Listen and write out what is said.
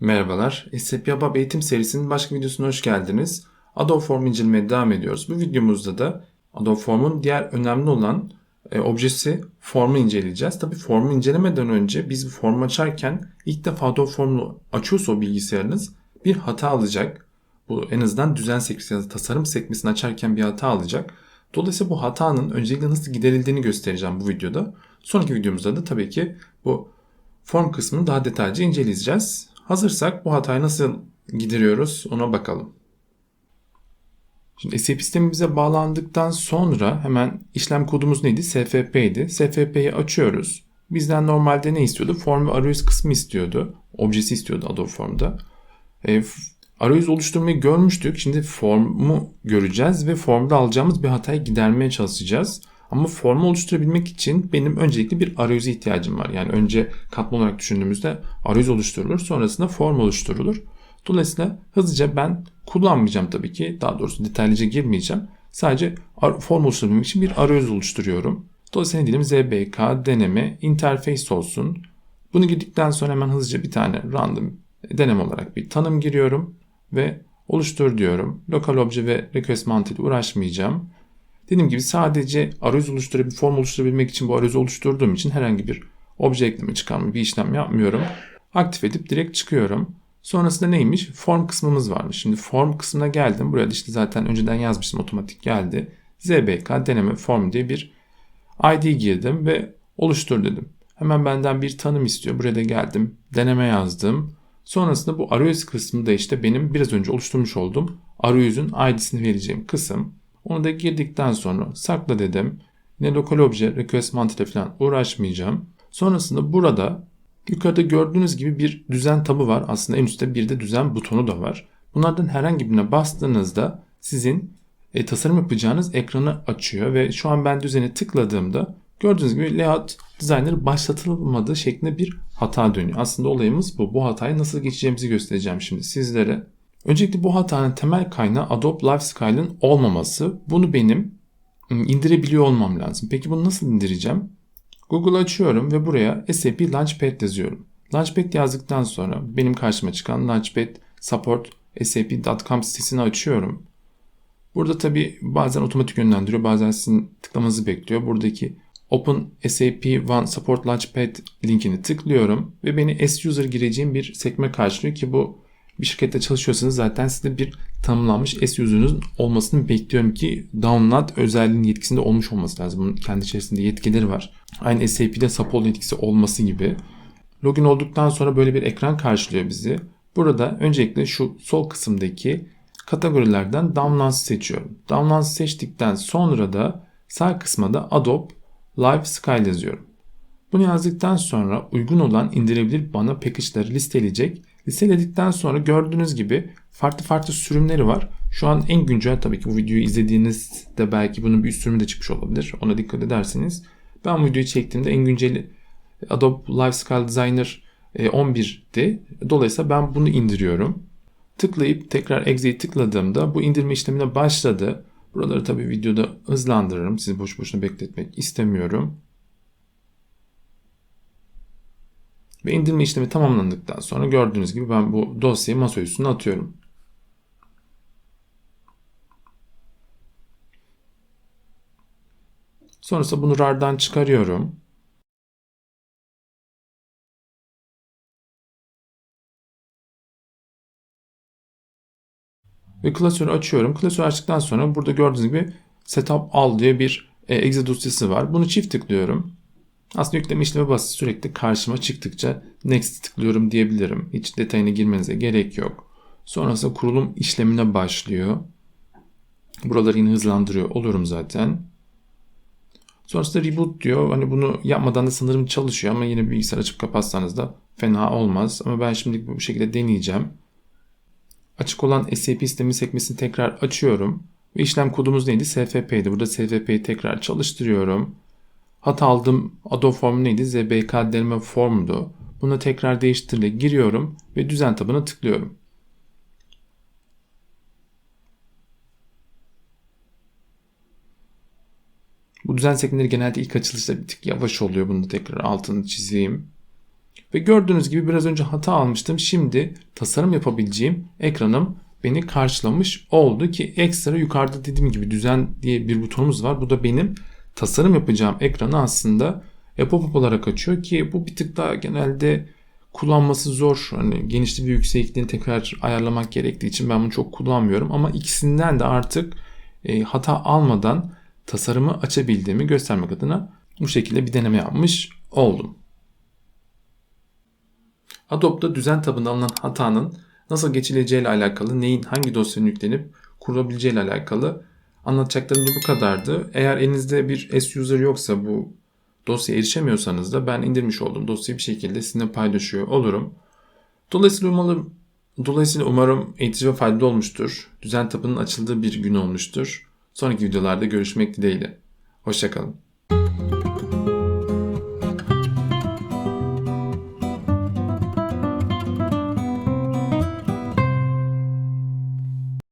Merhabalar, SAP eğitim serisinin başka videosuna hoş geldiniz. Adobe Form incelemeye devam ediyoruz. Bu videomuzda da Adobe Form'un diğer önemli olan e, objesi formu inceleyeceğiz. Tabi formu incelemeden önce biz bu formu açarken ilk defa Adobe Form'u açıyorsa o bilgisayarınız bir hata alacak. Bu en azından düzen sekmesi ya da tasarım sekmesini açarken bir hata alacak. Dolayısıyla bu hatanın öncelikle nasıl giderildiğini göstereceğim bu videoda. Sonraki videomuzda da tabii ki bu form kısmını daha detaylıca inceleyeceğiz. Hazırsak bu hatayı nasıl gideriyoruz ona bakalım. Şimdi SAP sistemimize bağlandıktan sonra hemen işlem kodumuz neydi? SFP'ydi. SFP'yi açıyoruz. Bizden normalde ne istiyordu? Form ve arayüz kısmı istiyordu. Objesi istiyordu Adobe Form'da. E, arayüz oluşturmayı görmüştük. Şimdi formu göreceğiz ve formda alacağımız bir hatayı gidermeye çalışacağız. Ama formu oluşturabilmek için benim öncelikle bir arayüze ihtiyacım var. Yani önce katman olarak düşündüğümüzde arayüz oluşturulur. Sonrasında form oluşturulur. Dolayısıyla hızlıca ben kullanmayacağım tabii ki. Daha doğrusu detaylıca girmeyeceğim. Sadece form oluşturmak için bir arayüz oluşturuyorum. Dolayısıyla diyelim ZBK deneme interface olsun. Bunu girdikten sonra hemen hızlıca bir tane random deneme olarak bir tanım giriyorum ve oluştur diyorum. Local obje ve request ile uğraşmayacağım. Dediğim gibi sadece arayüz oluşturabilmek, form oluşturabilmek için bu arayüzü oluşturduğum için herhangi bir obje ekleme çıkarma bir işlem yapmıyorum. Aktif edip direkt çıkıyorum. Sonrasında neymiş? Form kısmımız varmış. Şimdi form kısmına geldim. Buraya da işte zaten önceden yazmıştım otomatik geldi. ZBK deneme form diye bir ID girdim ve oluştur dedim. Hemen benden bir tanım istiyor. Buraya da geldim. Deneme yazdım. Sonrasında bu arayüz kısmı da işte benim biraz önce oluşturmuş olduğum arayüzün ID'sini vereceğim kısım. Onu da girdikten sonra sakla dedim. Yine lokal obje request ile falan uğraşmayacağım. Sonrasında burada yukarıda gördüğünüz gibi bir düzen tabı var. Aslında en üstte bir de düzen butonu da var. Bunlardan herhangi birine bastığınızda sizin e, tasarım yapacağınız ekranı açıyor ve şu an ben düzene tıkladığımda gördüğünüz gibi layout designer başlatılmadığı şeklinde bir hata dönüyor. Aslında olayımız bu. Bu hatayı nasıl geçeceğimizi göstereceğim şimdi sizlere. Öncelikle bu hatanın temel kaynağı Adobe Lifestyle'ın olmaması. Bunu benim ıı, indirebiliyor olmam lazım. Peki bunu nasıl indireceğim? Google açıyorum ve buraya SAP Launchpad yazıyorum. Launchpad yazdıktan sonra benim karşıma çıkan Launchpad Support sap.com sitesini açıyorum. Burada tabi bazen otomatik yönlendiriyor bazen sizin tıklamanızı bekliyor. Buradaki Open SAP One Support Launchpad linkini tıklıyorum ve beni S-User gireceğim bir sekme karşılıyor ki bu bir şirkette çalışıyorsanız zaten sizde bir tanımlanmış S yüzünüzün olmasını bekliyorum ki download özelliğinin yetkisinde olmuş olması lazım. Bunun kendi içerisinde yetkileri var. Aynı SAP'de support yetkisi olması gibi. Login olduktan sonra böyle bir ekran karşılıyor bizi. Burada öncelikle şu sol kısımdaki kategorilerden download seçiyorum. Download seçtikten sonra da sağ kısma da Adobe Live Sky yazıyorum. Bunu yazdıktan sonra uygun olan indirebilir bana package'ları listeleyecek Listeledikten sonra gördüğünüz gibi farklı farklı sürümleri var. Şu an en güncel tabii ki bu videoyu izlediğinizde belki bunun bir üst sürümü de çıkmış olabilir. Ona dikkat ederseniz. Ben bu videoyu çektiğimde en günceli Adobe Lifestyle Designer 11'di. E, Dolayısıyla ben bunu indiriyorum. Tıklayıp tekrar Exe'yi tıkladığımda bu indirme işlemine başladı. Buraları tabii videoda hızlandırırım. Sizi boş boşuna bekletmek istemiyorum. Ve indirme işlemi tamamlandıktan sonra gördüğünüz gibi ben bu dosyayı masa üstüne atıyorum. Sonrasında bunu RAR'dan çıkarıyorum. Ve klasörü açıyorum. Klasörü açtıktan sonra burada gördüğünüz gibi setup al diye bir e, exe dosyası var. Bunu çift tıklıyorum. Aslında yükleme işlemi basit sürekli karşıma çıktıkça next tıklıyorum diyebilirim. Hiç detayına girmenize gerek yok. Sonrasında kurulum işlemine başlıyor. Buraları yine hızlandırıyor olurum zaten. Sonrasında reboot diyor. Hani bunu yapmadan da sanırım çalışıyor ama yine bilgisayar açıp kapatsanız da fena olmaz. Ama ben şimdi bu şekilde deneyeceğim. Açık olan SAP sistemi sekmesini tekrar açıyorum. Ve işlem kodumuz neydi? SFP'ydi. Burada SFP'yi tekrar çalıştırıyorum. Hat aldım Adobe Form neydi? ZBK deneme formdu. Buna tekrar değiştirle giriyorum ve düzen tabına tıklıyorum. Bu düzen sekmeleri genelde ilk açılışta bir tık yavaş oluyor. Bunu da tekrar altını çizeyim. Ve gördüğünüz gibi biraz önce hata almıştım. Şimdi tasarım yapabileceğim ekranım beni karşılamış oldu ki ekstra yukarıda dediğim gibi düzen diye bir butonumuz var. Bu da benim tasarım yapacağım ekranı aslında pop-up olarak açıyor ki bu bir tık daha genelde kullanması zor. Hani genişlik ve yüksekliğini tekrar ayarlamak gerektiği için ben bunu çok kullanmıyorum. Ama ikisinden de artık e, hata almadan tasarımı açabildiğimi göstermek adına bu şekilde bir deneme yapmış oldum. Adobe'da düzen tabında alınan hatanın nasıl geçileceği ile alakalı, neyin hangi dosyanın yüklenip kurulabileceği ile alakalı anlatacaklarım da bu kadardı. Eğer elinizde bir S-User yoksa bu dosyaya erişemiyorsanız da ben indirmiş olduğum dosyayı bir şekilde sizinle paylaşıyor olurum. Dolayısıyla umarım, dolayısıyla umarım eğitici ve faydalı olmuştur. Düzen tabının açıldığı bir gün olmuştur. Sonraki videolarda görüşmek dileğiyle. Hoşçakalın.